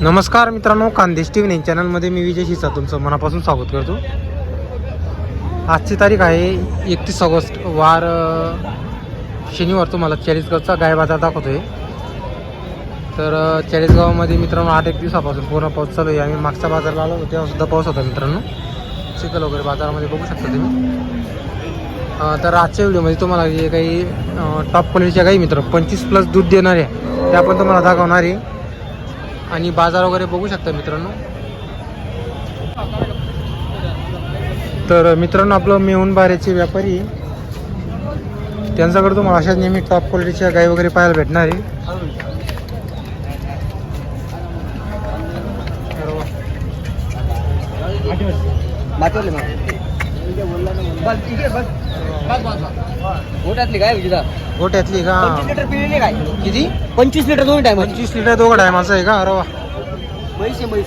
नमस्कार मित्रांनो Khandesh T V चॅनलमध्ये मी विजय शिसा तुमचं मनापासून स्वागत करतो. आजची तारीख आहे एकतीस ऑगस्ट वार शनिवार. तुम्हाला चाळीसगावचा गाय बाजार दाखवतोय. तर चाळीसगावामध्ये मित्रांनो आठ एक दिवसापासून पूर्ण पाऊस चालू आहे. आम्ही मागच्या बाजारला आलो होतो पाऊस होता मित्रांनो. चिखल वगैरे बाजारामध्ये बघू शकता तुम्ही. तर आजच्या व्हिडिओमध्ये तुम्हाला जे काही टॉप क्वालिटीच्या काही मित्र पंचवीस प्लस दूध देणारे त्या पण तुम्हाला दाखवणार आहे. आणि बाजार वगैरे बघू शकता मित्रांनो. तर मित्रांनो आपलं मेहून बाऱ्याचे व्यापारी. त्यांच्याकडे तुम्हाला अशाच नेहमी टॉप क्वालिटीच्या गाई वगैरे पाहायला भेटणार आहे. मातवले गोट्यातली काय गोट्यातली का? पंचवीस लिटर पिलेली काय? किती? पंचवीस लिटर दोन टाइम पंचवीस लिटर दोघं माझं आहे का? अरे वा. म्हैस आहे म्हैस.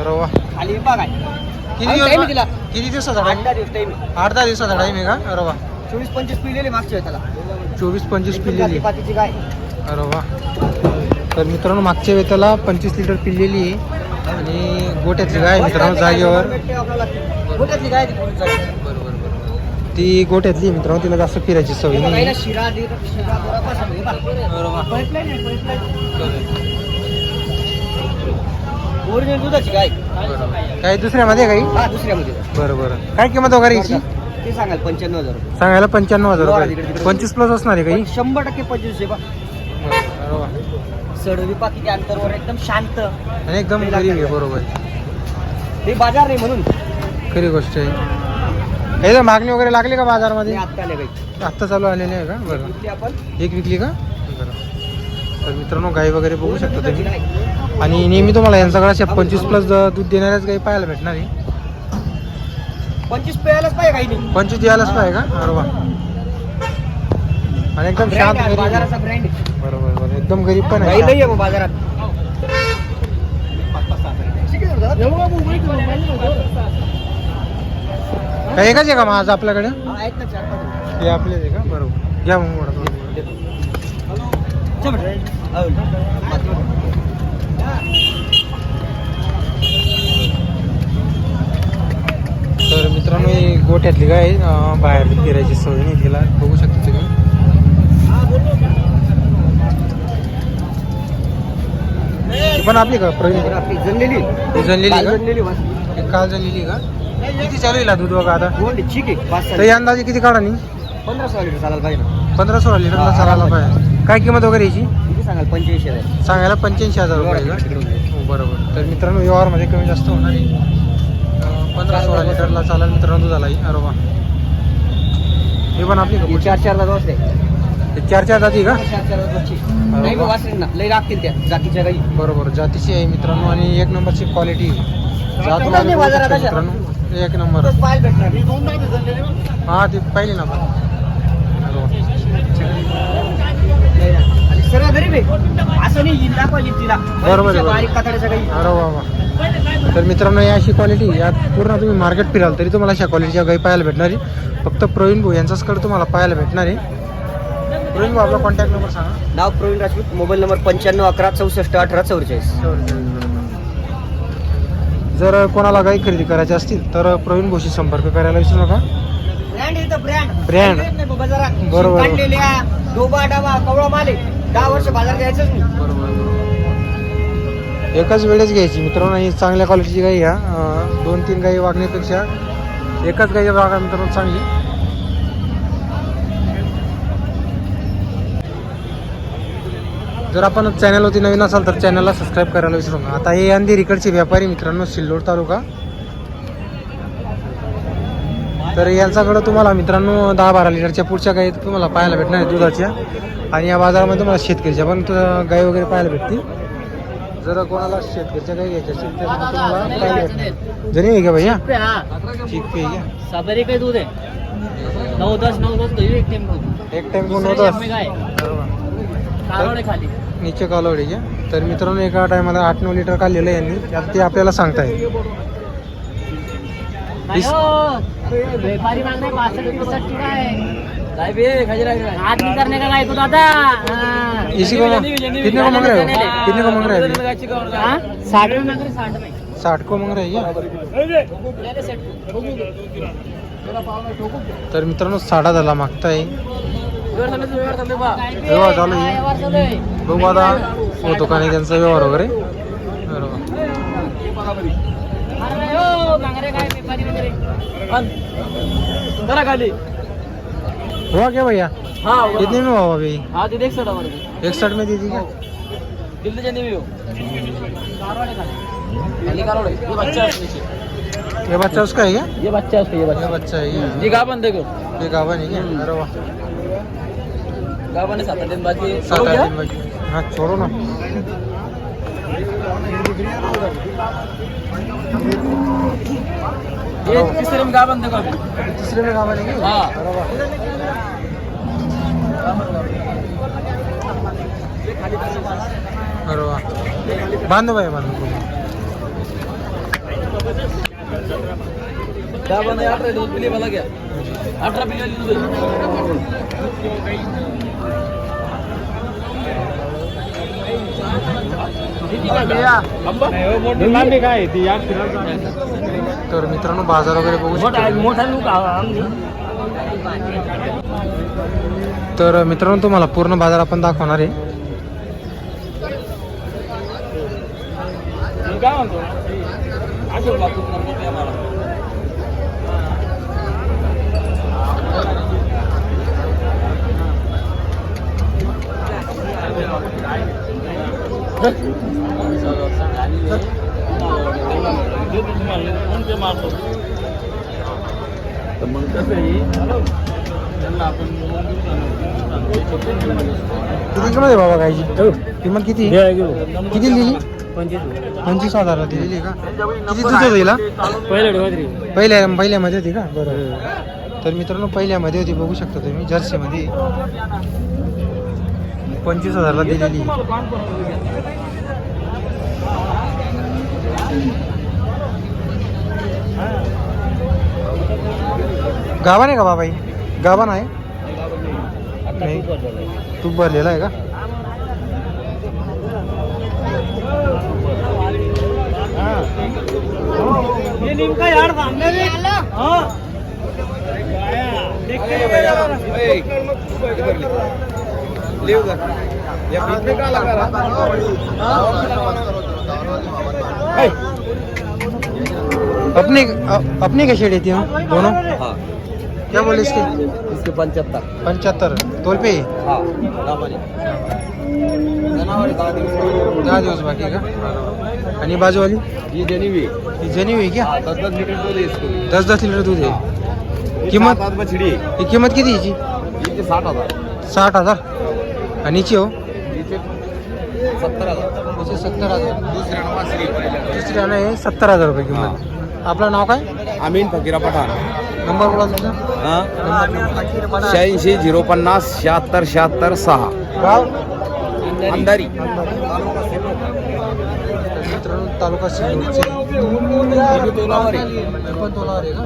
अरे वा. खाली विभाग आहे किती दिवस तिला किती दिवसाचा आठ टाईम दहा दिवस टाइम आठ दहा दिवसाचा टाईम आहे का? अरे वा. चोवीस पंचवीस पिलेली मागच्या वेळी त्याला चोवीस पंचवीस पातीची काय? अरे वा. तर मित्रांनो मागच्या वेळेला पंचवीस लिटर पिल्लेली आहे. आणि गोट्यातली गाय मित्रांनो जागेवर? गोट्यातली काय ती पूर्ण जागी. ती गोट्यातली आहे मित्रांनो तिला जास्त फिरायची सवय नाही काही दुसऱ्यामध्ये काही हा दुसऱ्यामध्ये. बरं बरं काय किंमत वगैरे याची ते सांगाल पंच्याण्णव हजार सांगायला पंच्याण्णव हजार रुपये. पंचवीस प्लस असणार आहे काही? शंभर टक्के पंचवीस आहे बा अरे वा. सडवी पाकिटी अंतरवर एकदम शांत. आणि एकदम गरीब आहे बरोबर. हे बाजार नाही म्हणून. खरी गोष्ट आहे. तर मागणी वगैरे लागली का बाजारमध्ये? आत्ता आले काही आत्ता चालू आलेली आहे का? बरं. आपण. एक विकली का? बरं. तर मित्रांनो गाई वगैरे बघू शकता तुम्ही. आणि नेहमी तुम्हाला यांच्याकडे अशा पंचवीस प्लस दूध देणाऱ्याच गाई पाहायला भेटणार आहे. पंचवीस प्यायलाच पाहिजे काही नाही पंचवीस द्यायलाच पाहिजे का? अरे वा. आणि एकदम शांत. बाजाराचा ब्रँड बरोबर बरोबर. एकदम गरीब पण काही आहे नाही आहे बाजारात. काही एकच आहे का माझं आपल्याकडे? हा, आहेत ना चार पाच हे आपले आहे का? बरोबर. घ्या मग. तर मित्रांनो ही गोठ्यातली अं, बाहेर फिरायची सवय नाही तिला बघू शकता तुम्ही. पण आपली का? प्रवीण? आपली जनलेली जनलेली काल का? काल जनलेली का? किती चालू आहे दूध बघा आता? गोंडी, ठीक आहे पाच तर सहा या अंदाजे किती काढा नाही पंधरा सोळा लिटर चालायला पाहिजे ना. पंधरा सोळा लिटरला चालायला पाहिजे. काय किंमत वगैरे याची? किती सांगाल? पंच्याऐंशी हजार. सांगायला पंच्याऐंशी हजार रुपये का? हो, बरोबर. तर मित्रांनो व्यवहारमध्ये कमी जास्त होणार आहे. पंधरा सोळा लिटरला चालेल मित्रांनो दुधाला ही. अरे वा. हे पण आपली हे चार चार दादा वाजले चार चार जाती का? चार चार दादा. नाही बा, वासरे ना. लई लागतील त्या जातीच्या काही. बरोबर. जातीची आहे मित्रांनो आणि एक नंबरची क्वालिटी जात बाजारात अशा? मित्रांनो एक नंबर. ही. हा ती पाहिली ना आपण अरे वा. आणि सरळ गरीब आहे असं नाही हिंदा पाहिजे तिला. बरोबर आहे, बारीक अरे वा वा. तर मित्रांनो या अशी क्वालिटी यात पूर्ण तुम्ही मार्केट फिराल तरी तुम्हाला अशा क्वालिटीच्या गाई पाहायला भेटणार. आहे फक्त प्रवीण भाऊ यांच्याचकडे तुम्हाला पाहायला भेटणार. आहे प्रवीण भाऊ आपला कॉन्टॅक्ट नंबर सांगा. नाव प्रवीण राजपूत मोबाईल नंबर पंच्याण्णव अकरा चौसष्ट अठरा चौवेचाळीस जर कोणाला गाई खरेदी करायची असतील तर प्रवीण भाऊशी संपर्क करायला विसरू नका. Brand brand Brand. बाजारात बरोबर. काढलेल्या डोबा डाबा कवळा माल आहे. दहा वर्ष बाजार द्यायचंच नाही. एकाच वेळेस घ्यायची. मित्रांनो ही चांगल्या क्वालिटीची गाई घ्या. अं, दोन तीन गाई वागण्यापेक्षा एकच गाई वागा मित्रांनो चांगली. जर आपण चॅनलवरती नवीन असाल तर चॅनलला सबस्क्राईब करायला विसरू नका. आता हे अंधेर इकडचे व्यापारी मित्रांनो सिल्लोड तालुका. तर यांच्याकडं तुम्हाला मित्रांनो दहा बारा लिटरच्या पुढच्या गाई तुम्हाला पाहायला भेटणार आहे दुधाच्या. आणि या बाजारामध्ये तुम्हाला शेतकरीच्या पण गाई वगैरे पाहायला भेटतील. जर कोणाला शेतकऱ्याच्या गाई घ्यायच्या भेटणार. जरी आहे का भैया ठीक पे घ्या साबरी काही दूध आहे? नऊ दस नऊ दस एक टेम एक टाइम कोण होतं खाली. नीचे कालवडी घ्या तर मित्रांनो एका टायमाला आठ नऊ लिटर काढलेलं आहे यांनी. त्यात ते आपल्याला वीस- व्यापारी काय करने का दादा? हाँ। इसी को कितने को मांग रहे हो? कितने को मांग रहे हो अभी? हाँ? साठ में मांग रहे साठ में साठ को मांग रहे हैं ले ले सेट तर मित्रांनो साडा झाला मागताय. व्यवहार चालू आहे. बघू आता होतो का नाही त्यांचा व्यवहार वगैरे. बरोबर अरे नाही हो, मांगरे काय व्यापारी वगैरे करा खाली हुआ क्या भैया? हाँ कितने में हुआ अभी? हाँ दे देख सर हमारे इकसठ में दे दी क्या? दिल्ली जाने भी हो कारवाड़े खाली खाली कारवाड़े ये बच्चा है उसके नीचे ये बच्चा। उसका है क्या ये बच्चा है उसका ये। ये बच्चा बच्चा है ये ये गावन देखो ये गावन है क्या? अरे वाह। गावन सात आठ दिन सात आठ? दिन बाद हाँ छोड़ो ना। ये तीसरे में गावन देखो अभी तीसरे में है क्या हाँ। अरे वाह अरे वाह। बांधो भाई बांधो। गावन है अठारह दूध पिले वाला क्या अठारह पिले दूध तर मित्रांनो बाजार वगैरे बघू शकता. मोठा लूक तर मित्रांनो तुम्हाला पूर्ण बाजार आपण दाखवणार आहे. काय म्हणतो? आम्हाला मग कसं त्यांना आपण बाबा गायची किंमत किती? किती दिली पंचवीस. हजारला दिलेली आहे का? किती दूध पहिले पहिल्या पहिल्यामध्ये होती का? बरोबर तर मित्रांनो पहिल्यामध्ये होती बघू शकता तुम्ही जर्सीमध्ये. पंचवीस हजारला दिलेली. आहे. गावान आहे का बाबाई आहे नाही? तूप भरलेला आहे. का? ये हाँ. देख के? अपने अपने कैसे देती हो? दोनों? हाँ। क्या बोले इसके? इसके पंचहत्तर। पंच्याहत्तर तोल पे हाँ दहा दिवस बाकी आहे का आणि बाजूवाली? ही जनीवी ही जनी हुई क्या? हाँ दस दस लीटर दूध है इसको। दस दस लिटर दूध आहे किंमत? मछली ही किंमत किती हिची इथे साठ हज़ार। साठ हज़ार। आणि हिची हो? सत्तर हज़ार। हिची सत्तर हजार दुसऱ्या दुसऱ्यानं आहे सत्तर हजार रुपये किंमत. आपलं नाव काय? अमीन फकीरा पठाण. नंबर बोला तुमचा. नंबर शहाऐंशी झिरो पन्नास शहात्तर शहात्तर सहा. गाव? अंधारी. मित्रांनो तालुका सिल्लोडचे ही तोलावर. आहे. हे. पण तोलावर आहे का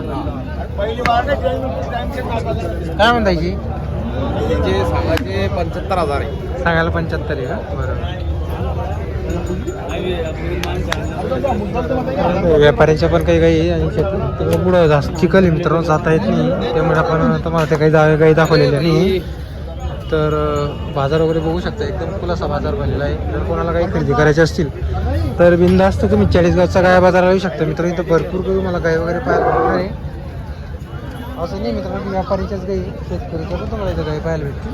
काय म्हणता हिची तिचे सांगायचे पंच्याहत्तर हजार आहे. सांगायला पंच्याहत्तर आहे का? बरं. व्यापाऱ्यांच्या पण काही काही आणि पुढं जास्त चिखल आहे मित्रांनो जाता येत नाही. त्यामुळे आपण तुम्हाला ते काही जा काही दाखवलेल्या नाही. तर बाजार वगैरे बघू शकता. एकदम खुलासा बाजार भरलेला आहे. जर कोणाला काही खरेदी करायचे असतील तर बिंदास्त तुम्ही चाळीसगावचा गाय बाजाराला येऊ शकता. मित्रांनो इथं भरपूर काही मला गाय वगैरे पाहायला भेटणार आहे. असं नाही मित्रांनो व्यापारीच्याच गाई शेतकरीच्या पण तुम्हाला इथं गाय पाहायला भेटतील.